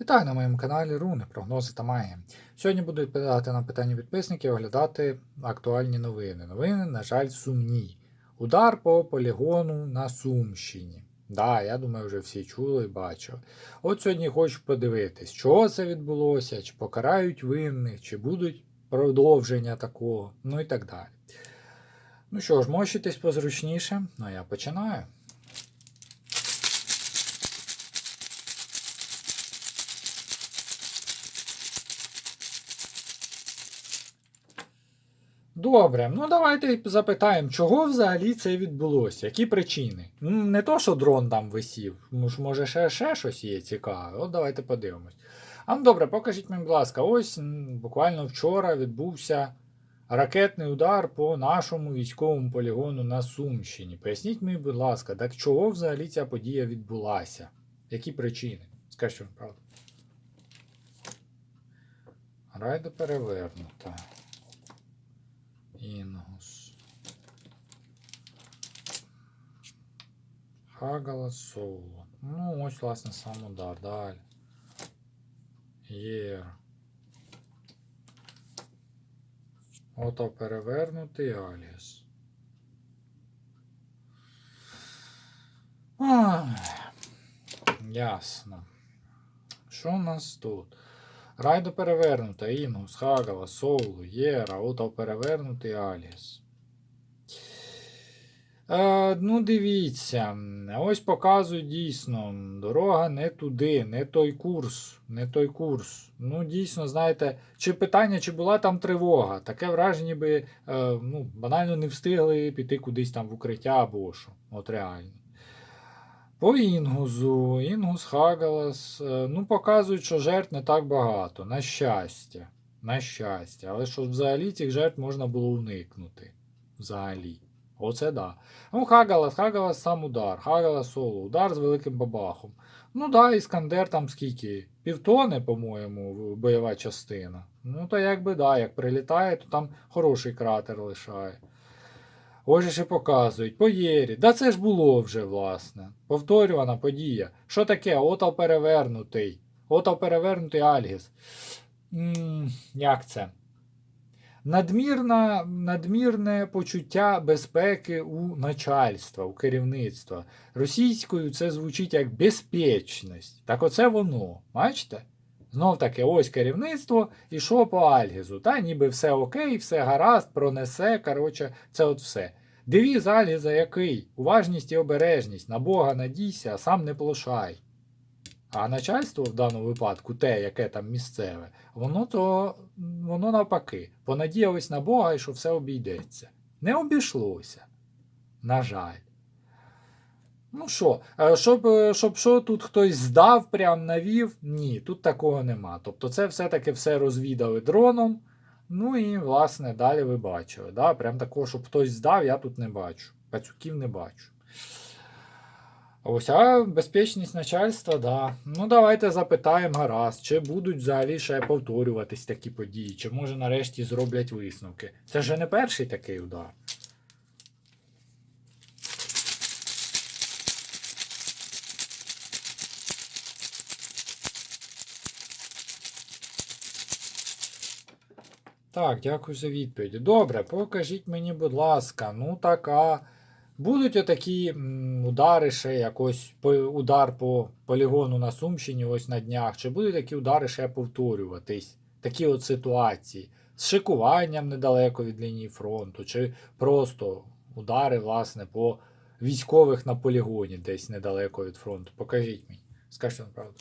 Вітаю на моєму каналі Руни, прогнози та магія. Сьогодні буду відповідати на питання підписників, оглядати актуальні новини. Новини, на жаль, сумні. Удар по полігону на Сумщині. Да, я думаю, вже всі чули і бачили. От сьогодні хочу подивитись, чого це відбулося, чи покарають винних, чи будуть продовження такого, ну і так далі. Ну що ж, мощитесь позручніше, ну я починаю. Добре, ну давайте запитаємо, чого взагалі це відбулося, які причини. Ну, не то, що дрон там висів, ну може ще, ще щось є цікаве. От давайте подивимось. А ну добре, покажіть мені, будь ласка, ось буквально вчора відбувся ракетний удар по нашому військовому полігону на Сумщині. Поясніть мені, будь ласка, так чого взагалі ця подія відбулася? Які причини? Скажіть правду. Райда перевернута. Інгус. Хагала соло. Ну, ось, власне, сам удар. Далі. Єр. Ото перевернутий Аліс. Ясно. Що у нас тут? Райдо перевернута, Інгус, Хагала, Соулу, Єра, Ото перевернутий Аліс. Е, ну, дивіться, ось показують дійсно, дорога не туди, не той курс, не той курс. Ну, дійсно, знаєте, чи питання, чи була там тривога. Таке враження, ніби е, ну, банально не встигли піти кудись там в укриття або що. От реально. По Інгузу, Інгус Хагалас, е, ну, показують, що жертв не так багато. На щастя. На щастя. Але що взагалі цих жертв можна було уникнути. Взагалі. Оце да. Ну, Хагалас, Хагалас сам удар. Хагалас соло. Удар з великим бабахом. Ну да, Іскандер там скільки? Півтони, по-моєму, бойова частина. Ну, то якби да, як прилітає, то там хороший кратер лишає. Ось ще показують. По Єрі. Да це ж було вже, власне. Повторювана подія. Що таке? Отал перевернутий. Отал перевернутий Альгіс. м як це? Надмірна, надмірне почуття безпеки у начальства, у керівництва. Російською це звучить як безпечність. Так оце воно. Бачите? Знов таки, ось керівництво і що по Альгізу. Та ніби все окей, все гаразд, пронесе. Коротше, це от все. Девіз Альгіза який? Уважність і обережність. На Бога надійся, а сам не плошай. А начальство в даному випадку, те, яке там місцеве, воно то воно навпаки. Понадіялось на Бога і що все обійдеться. Не обійшлося. На жаль. Ну що, е, щоб, е, щоб що тут хтось здав, прям навів, ні, тут такого нема. Тобто це все-таки все розвідали дроном. Ну і, власне, далі ви бачили. Да? Прям такого, щоб хтось здав, я тут не бачу. Пацюків не бачу. Ось, а безпечність начальства, да. Ну, давайте запитаємо гаразд, чи будуть взагалі ще повторюватись такі події, чи може нарешті зроблять висновки. Це вже не перший такий удар. Так, дякую за відповідь. Добре, покажіть мені, будь ласка, ну така. Будуть отакі удари ще якось удар по полігону на Сумщині ось на днях. Чи будуть такі удари ще повторюватись? Такі от ситуації з шикуванням недалеко від лінії фронту, чи просто удари, власне, по військових на полігоні десь недалеко від фронту. Покажіть мені. Скажіть правду.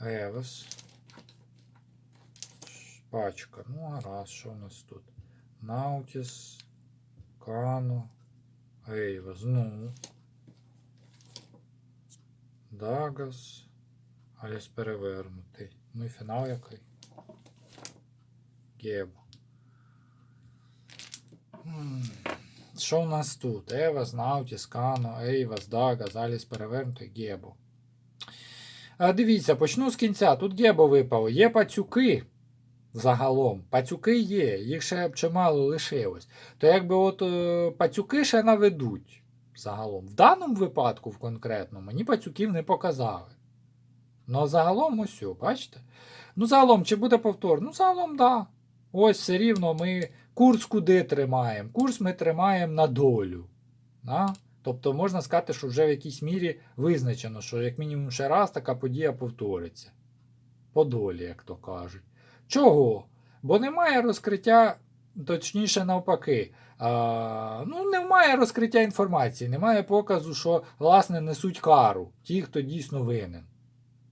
Евес. Пачка. Ну, гаразд, що у нас тут? Наутіс, Кано, Ейвас, ну. Дагас, Аліс перевернутий. Ну і фінал який? Гебо. Що у нас тут? Евас, Наутіс, Кано, Ейвас, Дагас, Аліс перевернутий, Гебо. А, дивіться, почну з кінця. Тут Гебо випало. Є пацюки. Загалом, пацюки є, їх ще чимало лишилось. То якби от е, пацюки ще наведуть. Загалом. В даному випадку, в конкретному, мені пацюків не показали. Ну, загалом о, бачите? Ну, загалом, чи буде повтор? Ну, загалом, да. Ось все рівно ми курс куди тримаємо? Курс ми тримаємо на долю. Да? Тобто можна сказати, що вже в якійсь мірі визначено, що як мінімум ще раз така подія повториться. По долі, як то кажуть. Чого? Бо немає розкриття, точніше навпаки. А, ну, немає розкриття інформації, немає показу, що власне несуть кару ті, хто дійсно винен.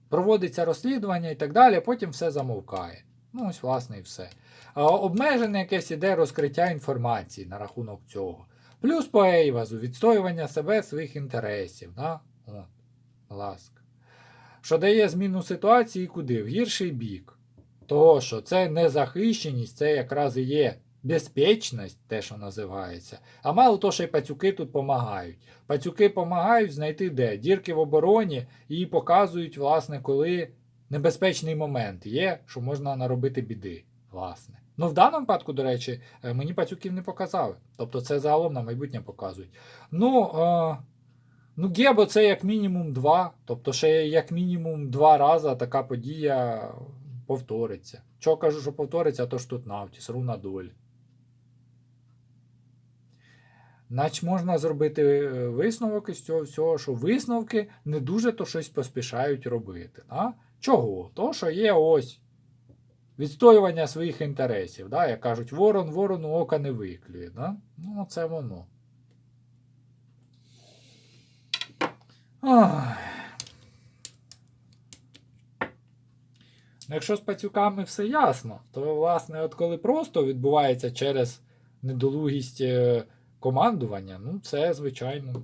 Проводиться розслідування і так далі, потім все замовкає. Ну, ось, власне, і все. А, обмежене якесь іде розкриття інформації на рахунок цього. Плюс по Ейвазу відстоювання себе своїх інтересів. Да? От, ласка. Що дає зміну ситуації куди? В гірший бік. Того, що це незахищеність, це якраз і є безпечність, те, що називається. А мало того, що й пацюки тут допомагають. Пацюки допомагають знайти де? Дірки в обороні і показують, власне, коли небезпечний момент є, що можна наробити біди. власне. Ну, в даному випадку, до речі, е, мені пацюків не показали. Тобто це загалом на майбутнє показують. Ну, е, ну Гебо це як мінімум два. Тобто, ще як мінімум два рази така подія повториться. Чого кажу, що повториться, то ж тут Навтіс, руна доль. Нач можна зробити е, висновок із цього всього, що висновки не дуже то щось поспішають робити. Да? Чого? То, що є ось відстоювання своїх інтересів. Да? Як кажуть, ворон ворону ока не виклює. Да? Ну, це воно. Ах. Якщо з пацюками все ясно, то, власне, от коли просто відбувається через недолугість е, командування, ну це звичайно.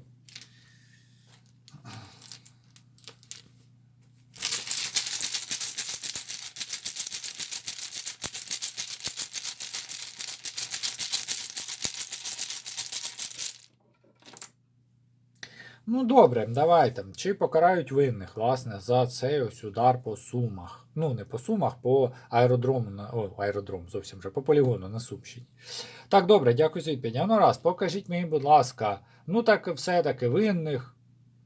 Ну, добре, давайте. Чи покарають винних, власне, за цей ось удар по сумах. Ну, не по сумах, по аеродрому, на... о, аеродром зовсім вже, по полігону на Сумщині. Так, добре, дякую за відповідь. А ну раз, покажіть мені, будь ласка, ну так все-таки винних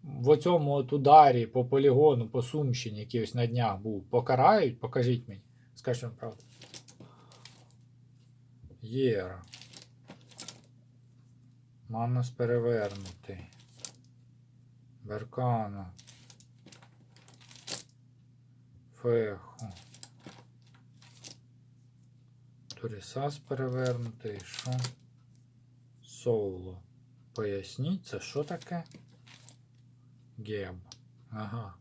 в цьому от ударі по полігону, по Сумщині, який ось на днях був, покарають? Покажіть мені. Скажіть вам правду. Єра. Манус перевернутий. Беркана. Феху. Турісас перевернутий. Що? Соло. Поясніть, це що таке? Геб. Ага.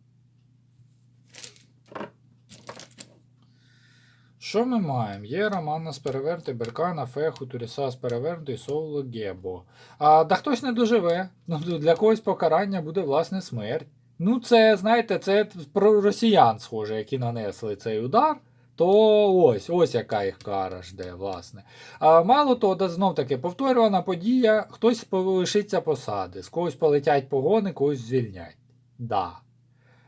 Що ми маємо? Є Романна з переверти, Беркана, Феху, Турісас перевернутий, Соуло, Гебо. А да хтось не доживе. Ну, для когось покарання буде власне смерть. Ну, це, знаєте, це про росіян, схоже, які нанесли цей удар. То ось, ось яка їх кара жде, власне. А мало того, знов таки повторювана подія, хтось лишиться посади, з когось полетять погони, когось звільнять. Да.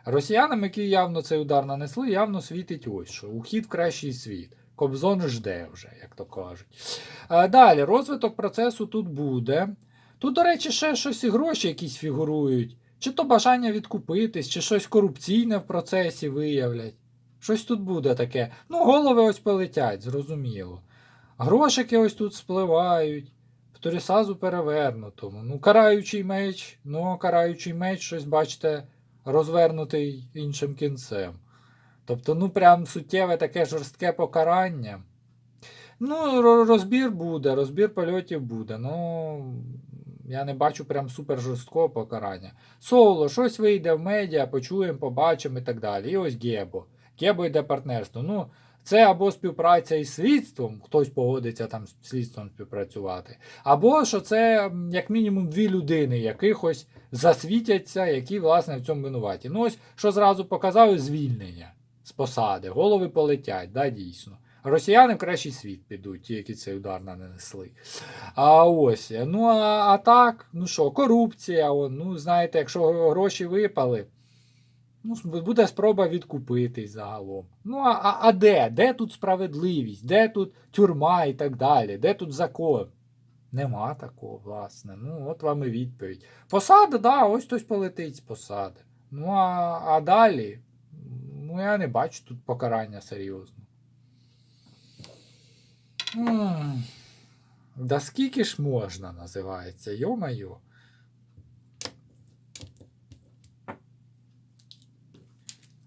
Росіянам, які явно цей удар нанесли, явно світить ось що. Ухід в кращий світ. Кобзон жде вже, як то кажуть. А, далі, розвиток процесу тут буде. Тут, до речі, ще щось і гроші якісь фігурують. Чи то бажання відкупитись, чи щось корупційне в процесі виявлять. Щось тут буде таке. Ну, голови ось полетять, зрозуміло. Грошики ось тут спливають. Торісазу перевернутому. Ну, караючий меч, ну, караючий меч, щось, бачите, розвернутий іншим кінцем. Тобто, ну, прям суттєве таке жорстке покарання. Ну, розбір буде, розбір польотів буде. Ну, я не бачу прям супер жорсткого покарання. Соло, щось вийде в медіа, почуємо, побачимо і так далі. І ось Гебо. Гебо йде партнерство. Ну, це або співпраця із слідством, хтось погодиться там з слідством співпрацювати, або що це як мінімум дві людини, якихось засвітяться, які, власне, в цьому винуваті. Ну, ось що зразу показали звільнення з посади. Голови полетять, да, дійсно. Росіяни в кращий світ підуть, ті, які цей удар нанесли. А ось, ну а, а так, ну що, корупція, ну знаєте, якщо гроші випали, ну, буде спроба відкупитись загалом. Ну, а, а, а де? Де тут справедливість? Де тут тюрма і так далі? Де тут закон? Нема такого, власне. Ну, от вам і відповідь. Посада, да, ось хтось полетить з посади. Ну, а, а далі, ну, я не бачу тут покарання серйозно. М, Да скільки ж можна, називається, йо-майо.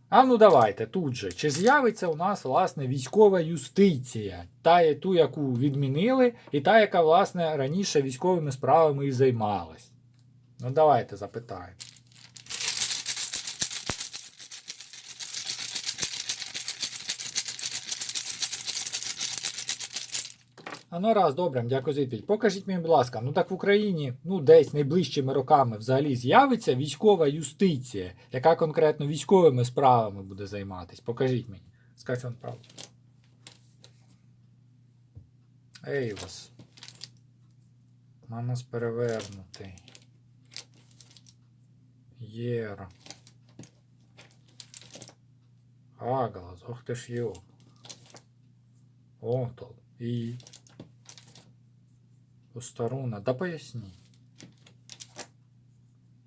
А ну давайте тут же. Чи з'явиться у нас, власне, військова юстиція? Та, ту, яку відмінили, і та, яка, власне, раніше військовими справами і займалась. Ну, давайте запитаємо. Ну раз, добре, дякую за відповідь. Покажіть мені, будь ласка, ну так в Україні, ну десь найближчими роками взагалі з'явиться військова юстиція, яка конкретно військовими справами буде займатися. Покажіть мені. Скажіть вам правду. Ей вас. Манас перевернутий. Єра. Агалас, ох ти ж йо. Отол. І. Постаруна, да поясні.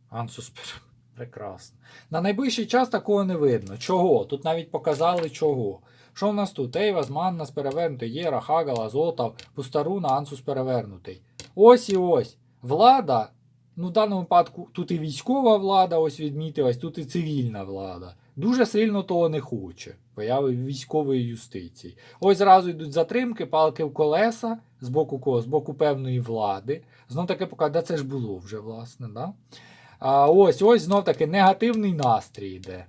Ансус прекрасно. На найближчий час такого не видно. Чого? Тут навіть показали чого. Що в нас тут? Ейвас, Маннас перевернутий, Єра, Хагала, Зотав, Пустаруна, Ансус перевернутий. Ось і ось. Влада. Ну, в даному випадку тут і військова влада ось відмітилась, тут і цивільна влада. Дуже сильно того не хоче. Появи військової юстиції. Ось зразу йдуть затримки, палки в колеса, з боку кого? З боку певної влади. Знов таки показує, да це ж було вже, власне, да? А ось, ось знов таки негативний настрій йде.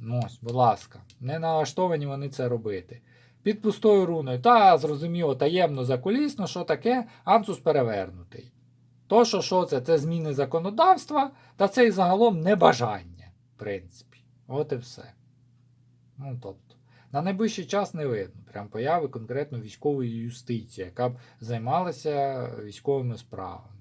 Ну, ось, будь ласка, не налаштовані вони це робити. Під пустою руною. Та, зрозуміло, таємно закулісно, що таке ансус перевернутий. То, що, що це? Це зміни законодавства, та це і загалом небажання, в принципі. От і все. Ну, тобто, на найближчий час не видно прям появи конкретно військової юстиції, яка б займалася військовими справами.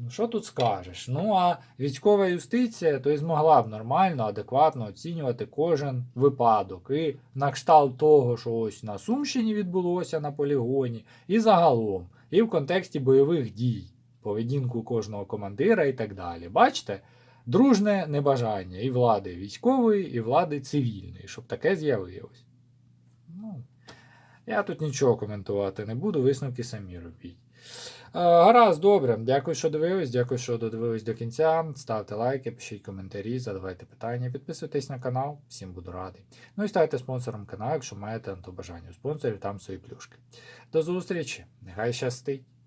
Ну, що тут скажеш? Ну, а військова юстиція то і змогла б нормально, адекватно оцінювати кожен випадок. І на кшталт того, що ось на Сумщині відбулося на полігоні, і загалом, і в контексті бойових дій, поведінку кожного командира і так далі. Бачите? Дружне небажання і влади військової, і влади цивільної, щоб таке з'явилось. Ну, я тут нічого коментувати не буду, висновки самі робіть. Е, Гаразд, добре. Дякую, що дивились. Дякую, що додивились до кінця. Ставте лайки, пишіть коментарі, задавайте питання, підписуйтесь на канал, всім буду радий. Ну і ставте спонсором каналу, якщо маєте на то бажання. У спонсорів там свої плюшки. До зустрічі, нехай щастить!